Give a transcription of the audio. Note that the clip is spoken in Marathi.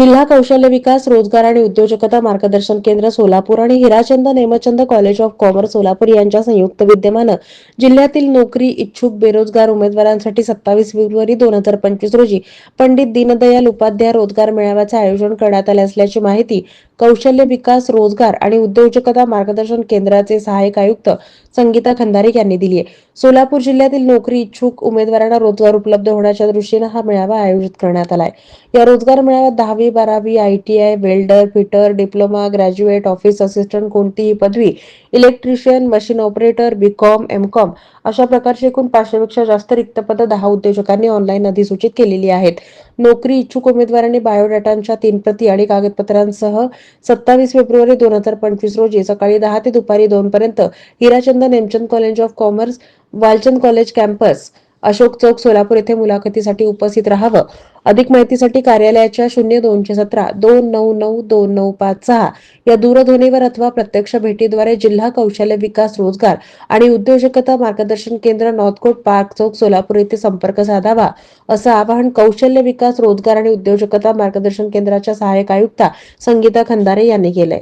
जिल्हा कौशल्य विकास रोजगार आणि उद्योजकता मार्गदर्शन केंद्र सोलापूर आणि Hirachand Nemchand college of commerce Solapur यांच्या संयुक्त विद्यमानं जिल्ह्यातील नोकरी इच्छुक बेरोजगार उमेदवारांसाठी सत्तावीस फेब्रुवारी दोन हजार पंचवीस रोजी पंडित दीनदयाल उपाध्याय रोजगार मेळाव्याचे आयोजन करण्यात आले असल्याची माहिती कौशल्य विकास रोजगार आणि उद्योजकता मार्गदर्शन केंद्राचे सहाय्यक आयुक्त संगीता खंदारे यांनी दिली आहे. सोलापूर जिल्ह्यातील नोकरी इच्छुक उमेदवारांना रोजगार उपलब्ध होण्याच्या दृष्टीने हा मेळावा आयोजित करण्यात आला आहे. या रोजगार मेळाव्यात दहावी बारावी ITI welder fitter diploma graduate office assistant कोणतीही पदवी electrician machine operator BCom MCom अशा प्रकारची एकूण पाचशेपेक्षा जास्त रिक्त पदं दहा उद्योजकांनी ऑनलाईन अधिसूचित केलेली आहेत. नोकरी इच्छुक उमेदवारांनी बायोडाटांच्या तीन प्रती आणि कागदपत्रांसह सत्तावीस फेब्रुवारी दोन हजार पंचवीस रोजी सकाळी दहा ते दुपारी दोन पर्यंत Hirachand Nemchand college of commerce Walchand college campus Ashok Chowk Solapur येथे मुलाखतीसाठी उपस्थित राहावं. अधिक माहितीसाठी कार्यालयाच्या शून्य दोनशे सतरा दोन नऊ नऊ दोन नऊ पाच सहा या दूरध्वनीवर अथवा प्रत्यक्ष भेटीद्वारे जिल्हा कौशल्य विकास रोजगार आणि उद्योजकता मार्गदर्शन केंद्र नॉर्थकोट पार्क चौक सोलापूर येथे संपर्क साधावा असं आवाहन कौशल्य विकास रोजगार आणि उद्योजकता मार्गदर्शन केंद्राच्या सहाय्यक आयुक्ता संगीता खंदारे यांनी केलंय.